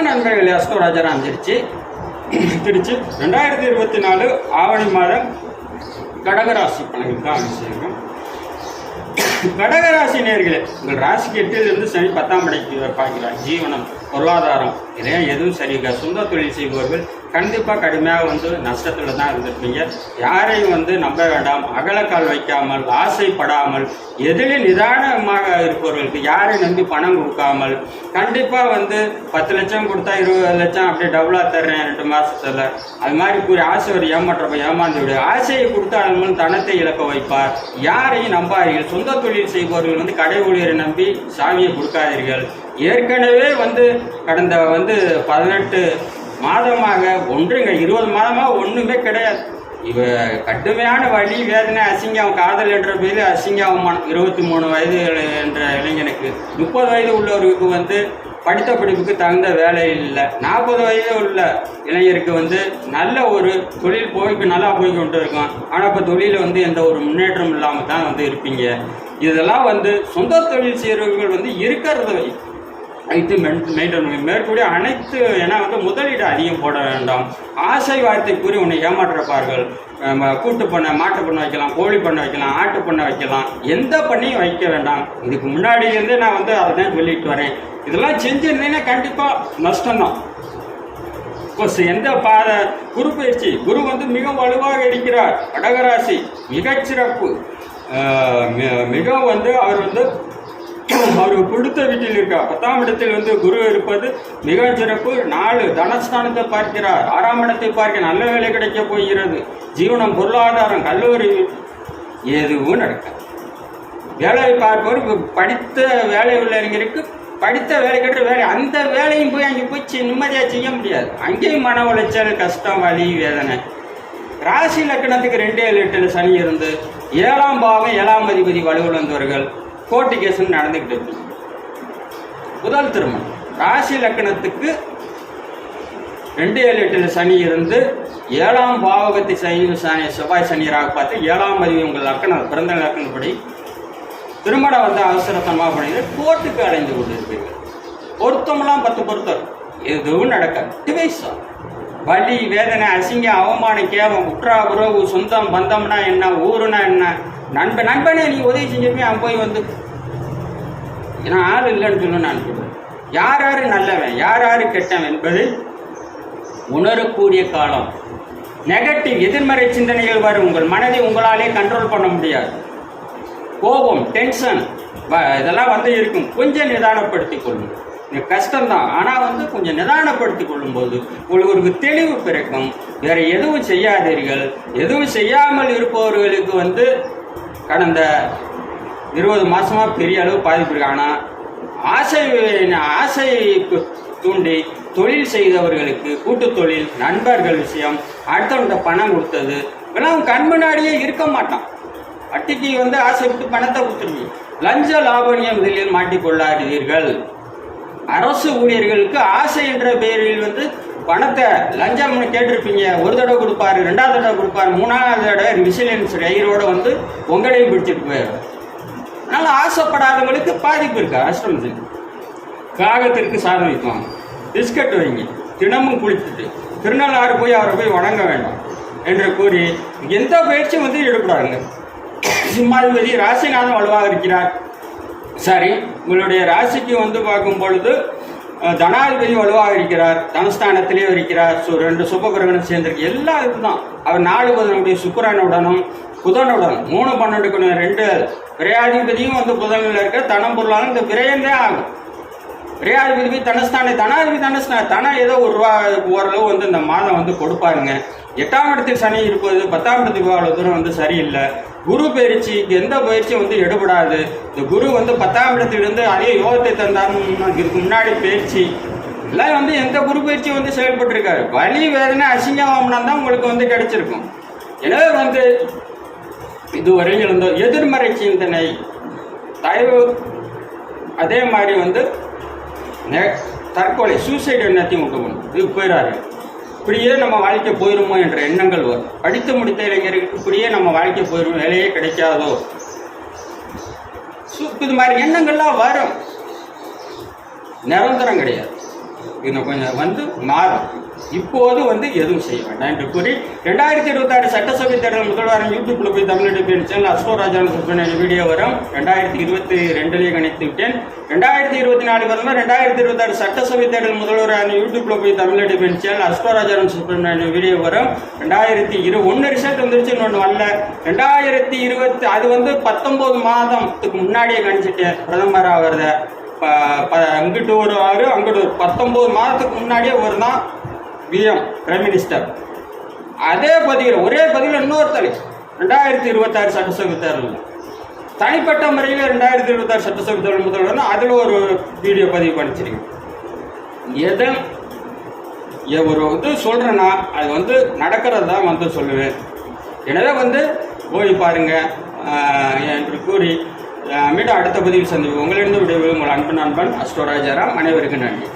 வணக்கம் நண்பர்களே அஸ்கோ ராஜாராம் திருச்சி. திருச்சி. ரெண்டாயிரத்தி இருபத்தி நாலு ஆவணி மாதம் கடகராசி பலனுக்கு அபிஷேகம் கடகராசி நேர்களே உங்கள் ராசிக்கு எட்டிலிருந்து சனி பத்தாம் படைக்கு பார்க்கிறார். ஜீவனம் பொருளாதாரம். இதையும் எதுவும் சரிங்க சொந்த தொழில் செய்பவர்கள் கண்டிப்பாக கடுமையாக வந்து நஷ்டத்தில் தான் இருந்திருப்பீங்க. யாரையும் வந்து நம்ப வேண்டாம். அகலக்கால் வைக்காமல் ஆசைப்படாமல் எதிலும் நிதானமாக இருப்பவர்களுக்கு யாரையும் நம்பி பணம் கொடுக்காமல் கண்டிப்பாக வந்து பத்து லட்சம் கொடுத்தா இருபது லட்சம் அப்படியே டபுளாக தர்றேன் ரெண்டு மாதத்தில் அது மாதிரி கூறி ஆசை ஒரு ஏமாற்றப்ப ஏமாந்து விடு. ஆசையை கொடுத்தால் மூலம் தனத்தை இழக்க வைப்பார். யாரையும் நம்பாதீர்கள். சொந்த தொழில் செய்பவர்கள் வந்து கடை ஊழியரை நம்பி சாவியை கொடுக்காதீர்கள். ஏற்கனவே வந்து கடந்த வந்து பதினெட்டு மாதமாக ஒன்றுங்க இருபது மாதமாக ஒன்றுமே கிடையாது. இவ கடுமையான வழி வேதனை அசிங்கம் காதல் என்ற பேரில் அசிங்கம் அவமானம் இருபத்தி மூணு வயது என்ற இளைஞனுக்கு முப்பது வயது உள்ளவருக்கு வந்து படித்த படிப்புக்கு தகுந்த வேலை இல்லை. நாற்பது வயது உள்ள இளைஞருக்கு வந்து நல்ல ஒரு தொழில் போய்க்கு நல்லா போய் கொண்டு இருக்கும் ஆனால் இப்போ தொழிலில் வந்து எந்த ஒரு முன்னேற்றம் இல்லாமல் தான் வந்து இருப்பீங்க. இதெல்லாம் வந்து சொந்த தொழில் செய்கிறவர்கள் வந்து இருக்கிறத இது மெயின்டைன் பண்ணி மேற்கூடிய அனைத்து ஏன்னா வந்து முதலீடு அதிகம் போட வேண்டாம். ஆசை வார்த்தை கூறி உன்னை ஏமாற்றப்பார்கள் நம்ம கூட்டு பண்ண மாட்டு பண்ண வைக்கலாம் கோழி பண்ண வைக்கலாம் ஆட்டு பண்ண வைக்கலாம். எந்த பண்ணியும் வைக்க வேண்டாம். இதுக்கு முன்னாடி இருந்தே நான் வந்து அதை தான் சொல்லிட்டு வரேன். இதெல்லாம் செஞ்சிருந்தீங்கன்னா கண்டிப்பாக நஷ்டம்தான். இப்போ எந்த பாத குரு பயிற்சி குரு வந்து மிக வலுவாக இருக்கிறார். கடகராசி மிகச்சிறப்பு. மிகவும் வந்து அவர் வந்து அவருக்கு கொடுத்த வீட்டில் இருக்கார் பத்தாம் இடத்தில் வந்து குரு இருப்பது மிக சிறப்பு. நாலு தனஸ்தானத்தை பார்க்கிறார். ஆறாம் இடத்தை பார்க்க நல்ல வேலை கிடைக்க போகிறது. ஜீவனம் பொருளாதாரம் கல்லூரி எதுவும் நடக்கும் வேலை பார்ப்பவர் படித்த வேலை உள்ளவங்களுக்கு படித்த வேலை கட்டுற வேலை அந்த வேலையும் போய் அங்கே போய் நிம்மதியாக செய்ய முடியாது. அங்கேயும் மன உளைச்சல் கஷ்டம் வலி வேதனை. ராசி லக்கணத்துக்கு ரெண்டே ஏழு எட்டில் சனி இருந்து ஏழாம் பாவம் ஏழாம் அதிபதி வலுவிழந்தவர்கள் கோர்ட்டு கேஸ்ன்னு நடந்துக்கிட்டு இருக்கு. முதல் திருமணம். ராசி லக்கணத்துக்கு ரெண்டு ஏழு எட்டில் சனி இருந்து ஏழாம் பாவகத்தை சனி சனி செவ்வாய் சனியராக பார்த்து ஏழாம் அறிவு உங்கள் லக்கணம் பிறந்த லக்கணப்படி திருமணம் வந்து அவசரத்தமாக பண்ணி கோர்ட்டுக்கு அடைந்து கொண்டிருப்பீர்கள் பொருத்தமெல்லாம் பத்து பொருத்தம். எதுவும் நடக்காது. டிவைஸா வலி வேதனை அசிங்கம் அவமானம் கேவம் உற்றா உறவு சொந்தம் பந்தம்னா என்ன ஊருனா என்ன நண்பன் நண்பனே நீ உதவி செஞ்சுமே அவன் போய் வந்து ஏன்னா ஆள் இல்லைன்னு சொல்லி நான் சொல்லுவேன் யார் யார் நல்லவன் யார் யார் கெட்டவன் என்பது உணரக்கூடிய காலம். நெகட்டிவ் எதிர்மறை சிந்தனைகள் வரும். உங்கள் மனதை உங்களாலே கண்ட்ரோல் பண்ண முடியாது. கோபம் டென்ஷன் இதெல்லாம் வந்து இருக்கும். கொஞ்சம் நிதானப்படுத்தி கொள்ளும். இது கஷ்டம்தான். ஆனால் வந்து கொஞ்சம் நிதானப்படுத்தி கொள்ளும்போது உங்களுக்கு தெளிவு பிறக்கும். வேற எதுவும் செய்யாதீர்கள். எதுவும் செய்யாமல் இருப்பவர்களுக்கு வந்து கடந்த இருபது மாதமாக பெரிய அளவு பாதிப்பு ஆனால் ஆசை ஆசை தூண்டி தொழில் செய்தவர்களுக்கு கூட்டு தொழில் நண்பர்கள் விஷயம் அடுத்தவன்கிட்ட பணம் கொடுத்தது இதெல்லாம் கண் முன்னாடியே இருக்க மாட்டான். வட்டிக்கு வந்து ஆசைப்பட்டு பணத்தை கொடுத்துருவீங்க லஞ்ச லாபணியம் இதில் மாட்டிக்கொள்ளாதீர்கள். அரசு ஊழியர்களுக்கு ஆசை என்ற பெயரில் வந்து பணத்தை லஞ்சம்னு கேட்டிருப்பீங்க. ஒரு தடவை கொடுப்பாரு ரெண்டாவது தடவை கொடுப்பாரு மூணாவது தடவை விசிலன்ஸ் ரயிலோட வந்து உங்களையும் பிடிச்சிட்டு போயிடும் அதனால ஆசைப்படாதவங்களுக்கு பாதிப்பு இருக்கா. அஷ்டமத்துக்கு காகத்திற்கு சாதம் வைப்பாங்க. பிஸ்கட் வைங்க. தினமும் குளித்துட்டு திருநள்ளாறு போய் அவரை போய் வணங்க வேண்டாம் என்று கூறி எந்த பயிற்சியும் வந்து ஈடுபடாதுங்க. சிம்மாதிபதி ராசிநாதன் வலுவாக இருக்கிறார். சரி உங்களுடைய ராசிக்கு வந்து பார்க்கும் பொழுது அஹ், வலுவாக இருக்கிறார் தனஸ்தானத்திலே இருக்கிறார். ஸோ ரெண்டு சுபகிரகணம் சேர்ந்திருக்கு. எல்லா இதுதான் அவர் நாலு புதனுடைய சுக்கரனுடனும் புதனுடன் மூணு பன்னெண்டுக்கு ரெண்டு விரையாதிபதியும் வந்து புதனில் இருக்க தனம் பொருளாலும் இந்த விரயந்தே ஆகும். விரையாதிபதி தனஸ்தானே தனாதிபதி தனஸ்தான தனம் ஏதோ ஒரு ரூபா ஓரளவு வந்து இந்த மாதம் வந்து கொடுப்பாருங்க. எட்டாம் இடத்துக்கு சனி இருப்பது பத்தாம் இடத்துக்கு அவ்வளோ தூரம் வந்து சரியில்லை. குரு பயிற்சி எந்த பயிற்சியும் வந்து எடுபடாது. இந்த குரு வந்து பத்தாம் இடத்துலேருந்து அதே யோகத்தை தந்தாருன்னு இதுக்கு முன்னாடி பயிற்சி. எல்லாம் வந்து எந்த குரு பயிற்சி வந்து செயல்பட்டுருக்காரு வலி வேதனை அசிங்கம்னா தான் உங்களுக்கு வந்து கிடைச்சிருக்கும். எனவே வந்து இதுவரையில் இருந்த எதிர்மறை சிந்தனை தயவு அதே மாதிரி வந்து நெ- தற்கொலை சூசைடு எண்ணத்தையும் உண்டு பண்ணும் இது போயிடாரு இப்படியே நம்ம வாழ்க்கை போயிருமோ என்ற எண்ணங்கள் வரும். படித்து முடித்த இளைஞருக்கு இப்படியே நம்ம வாழ்க்கை போயிடும் வேலையே கிடைக்காதோ? இது மாதிரி எண்ணங்கள்லாம் வரும். நிரந்தரம் கிடையாது. இன்னும் கொஞ்சம் வந்து மாறும். இப்போது வந்து எதுவும் செய்ய வேண்டாம் என்று கூறி ரெண்டாயிரத்தி இருபத்தாறு சட்டசபை தேர்தல் முதல்வாரம் யூடியூப்ல போய் தமிழ் சேனல் அஸ்வராஜான சுப்பிரமணியன் வீடியோ வரும். ரெண்டாயிரத்தி இருபத்தி ரெண்டுலேயே கணித்து விட்டேன். ரெண்டாயிரத்தி இருபத்தி நாலு வரலாம் ரெண்டாயிரத்தி இருபத்தாறு சட்டசபை தேர்தல் முதல்வரான யூடியூப்ல போய் தமிழ் சேனல் அஸ்வராஜான சுப்பிரமணியன் வீடியோ வரும். ரெண்டாயிரத்தி இரு ஒன்று ரிசல்ட் வந்துருச்சு இன்னொன்று வரல. ரெண்டாயிரத்தி இருபத்தி அது வந்து பத்தொன்பது மாதத்துக்கு முன்னாடியே கணிச்சிட்டேன். பிரதமர் ஆகிறத ப- ப- அங்கிட்டு ஒரு ஆறு அங்கிட்டு ஒரு பத்தொம்போது மாதத்துக்கு முன்னாடியே ஒரு தான். பிஎம் பிரைம் மினிஸ்டர் அதே பதிவில் ஒரே பதிவில் இன்னொரு தலை ரெண்டாயிரத்தி இருபத்தாறு சட்டசபை தேர்தல். தனிப்பட்ட முறையில் ரெண்டாயிரத்தி இருபத்தாறு சட்டசபை தேர்தல் முதல்வர் அதில் ஒரு வீடியோ பதிவு பண்ணிச்சிருக்கேன். எதை ஒரு இது சொல்கிறேன்னா அது வந்து நடக்கிறது தான் வந்து சொல்லுவேன். எனவே வந்து போய் பாருங்கள் என்று கூறி மீண்டும் அடுத்த பதிவு சந்திப்போம். உங்களிடம் விடைபெறும் உங்கள் அன்பு நண்பன் அஸ்டோராஜாராம். அனைவருக்கும் நன்றி.